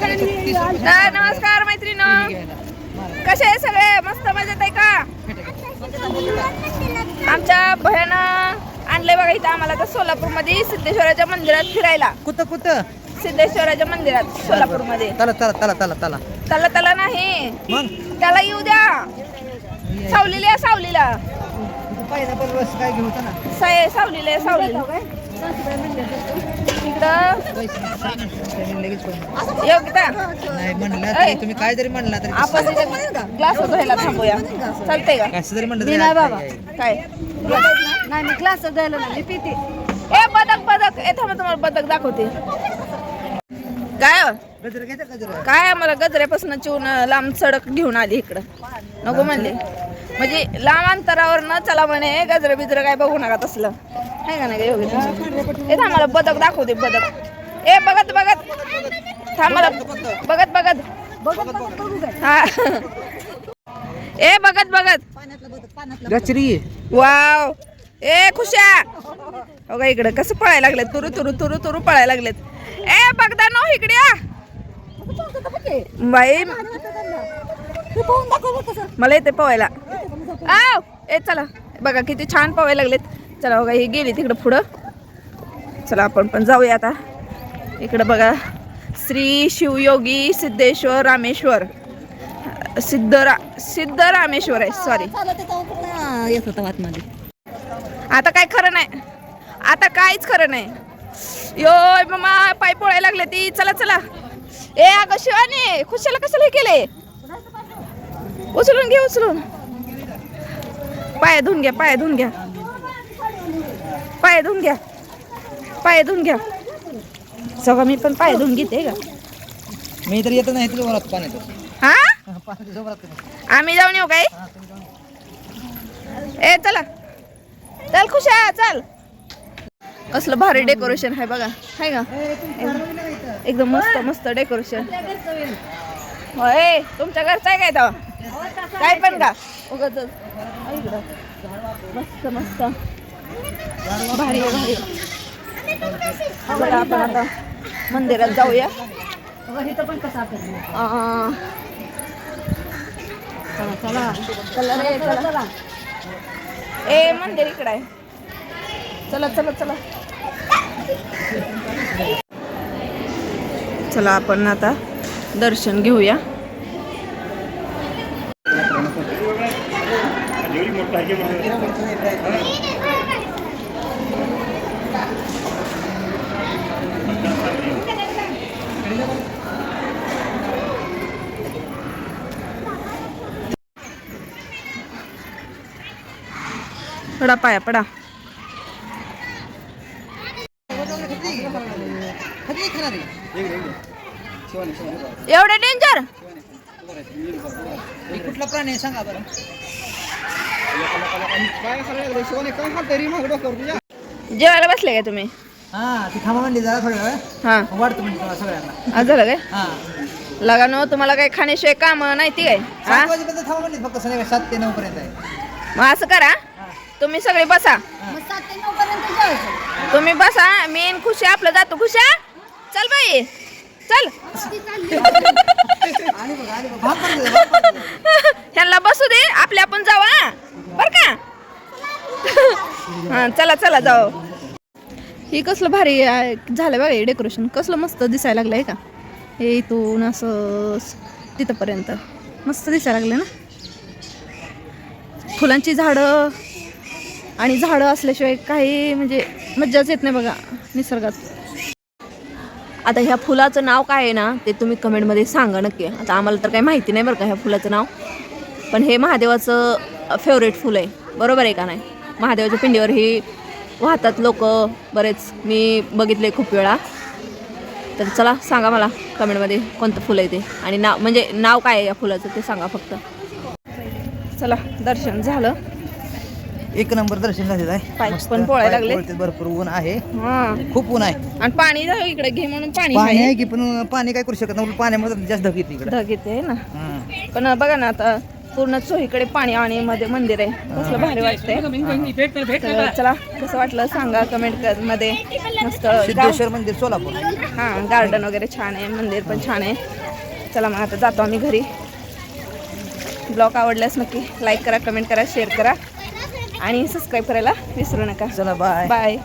तर नमस्कार मैत्रिणी. कसे आहे सगळे? मस्त मजेत आहे का? आमच्या भयानं आणलंय बघा इथं आम्हाला तर सोलापूरमध्ये सिद्धेश्वराच्या मंदिरात फिरायला. कुठं कुठं? सिद्धेश्वराच्या मंदिरात सोलापूरमध्ये. चला चला चला चला चला. त्याला त्याला नाही. मग? त्याला येऊ द्या. सावलीला या, सावलीला. सावलीला सावलीला. योगिता नाही म्हणलं तुम्ही काय जरी म्हणला तरी आपण ग्लास थांबूया. चालतंय का? कसं जरी म्हणलं मी तरी नाही ऐका, बाबा. ऐका. काय? नाही मी क्लास द्यायला मी पिते. ए बदक बदक. ए थांबा तुम्हाला बदक दाखवते. काय हो? काय मला गजऱ्यापासून चिवून लांब सडक घेऊन आली इकडं. नको म्हणले. म्हणजे लांब अंतरावर न चला म्हणे गजर बिजर काय बघू नका तसलं. आहे का नाही ए थांब बदक दाखवते बदक. ए बघत बघत. थांब बघत बघत. हा. ए बघत बघत. गचरी वाव. ए खुशा. हो का इकडं कसं पळायला लागलेत? तुरु तुरु तुरु तुरु पळायला लागलेत. ए बघदा नो इकडे. बाई. मला येते पवायला. आव. ए चला. बघा किती छान पवायला लागलेत. चला बघा ही गेली तिकडं पुढं. चला आपण पण जाऊया आता. इकडं बघा श्री शिवयोगी सिद्धेश्वर रामेश्वर. सिद्धरा सिद्ध रामेश्वर आहे सॉरी येत होता आतमध्ये? आता काय खरं नाही. आता काहीच खरं नाही. यो मामा पाय पोळायला लागले ती. चला चला. ए अगं शिवानी खुशाला कशाला हे केले? उचलून घे उचलून. पाय धुवून घ्या पाय धुवून घ्या. पाय धुवून घ्या. पाय धुवून घ्या. सगळं मी पण पाय धुवून घेते का? मी तर येत नाही तुझ्या वरात पाण्यात. हा? पाण्याच्या वरात तुम्ही. आम्ही जाऊन येऊ काय? हा. ए चला. चल खुशा चल. कसलं भारी डेकोरेशन आहे बघा. आहे का? एकदम मस्त मस्त डेकोरेशन. होय तुमच्या घरचं आहे काय तेव्हा? काय पण का. उगाच मस्त मस्त. भारी आहे, भारी आपण आता मंदिरात जाऊया. चला चला रे चला. ए मंदिर इकडे आहे. चला चला चला. चला आपण आता दर्शन घेऊया. पडा पाया पडा. एवढे डेंजर कुठला प्राणी आहे सांगा बरं जेवायला बसले काय तुम्ही? हा. ती थांबा म्हणली जरा थोड्या वेळ हा वाढतो म्हणजे तुम्हाला सगळ्यांना आज झालं काय? हा लगा नो तुम्हाला काय खाण्याशिवाय काम नाही ती काय? हा? सात वाजेपर्यंत थांबा म्हणली फक्त संध्याकाळी सात ते नऊ पर्यंत आहे. मग असं करा. तुम्ही सगळे बसा. मग सात ते नऊ पर्यंत जेवायचं. तुम्ही बसा मी आणि खुशी आपलं जातो. खुशा चल बाई. चल. आणि बघा आणि बघा. ह्यांना बसू दे आपले आपण जाऊ हा. बर का? हा चला चला जाऊ. ही कसलं भारी आहे. झालं बघा हे डेकोरेशन कसलं मस्त दिसायला लागलंय का? हे इथून असं तिथंपर्यंत. मस्त दिसायला लागलं ना? फुलांची झाडं आणि झाडं असल्याशिवाय काही म्हणजे मज्जाच येत नाही बघा निसर्गात. आता ह्या फुलाचं नाव काय आहे ना ते तुम्ही कमेंटमध्ये सांगा नक्की. आता आम्हाला तर काही माहिती नाही बरं का ह्या फुलाचं नाव. पण हे महादेवाचं फेवरेट फुल आहे. बरोबर आहे का नाही? महादेवाच्या पिंडीवर ही वाहतात लोक बरेच. मी बघितले खूप वेळा. तर चला सांगा मला कमेंटमध्ये कोणतं फुल आहे ते. आणि नाव म्हणजे नाव काय आहे या फुलाचं ते सांगा फक्त. चला दर्शन झालं. एक नंबर दर्शन झालेलं आहे. पाय मस्त. पण पोळायला पाय लागले. पोळते, भरपूर ऊन आहे. हां. खूप ऊन आहे. आणि पाणी जाऊ इकडे घे म्हणून पाणी पाणी आहे. की पण पाणी काय करू शकत नाही. पाण्यामध्ये जास्त धग येते इकडे. ढग येते ना? हा. पण बघा ना आता पूर्ण चोहीकडे पाणी आणि मध्ये मंदिर आहे. कसलं भारी वाटतंय. तर चला कसं वाटलं सांगा कमेंटमध्ये. मस्त गाव- सिद्धेश्वर मंदिर सोलापूर. हां गार्डन वगैरे छान आहे मंदिर पण छान आहे. चला मग आता जातो आम्ही घरी. ब्लॉग आवडल्यास नक्की लाईक करा कमेंट करा शेअर करा. आणि सबस्क्राईब करायला विसरू नका. चला बाय बाय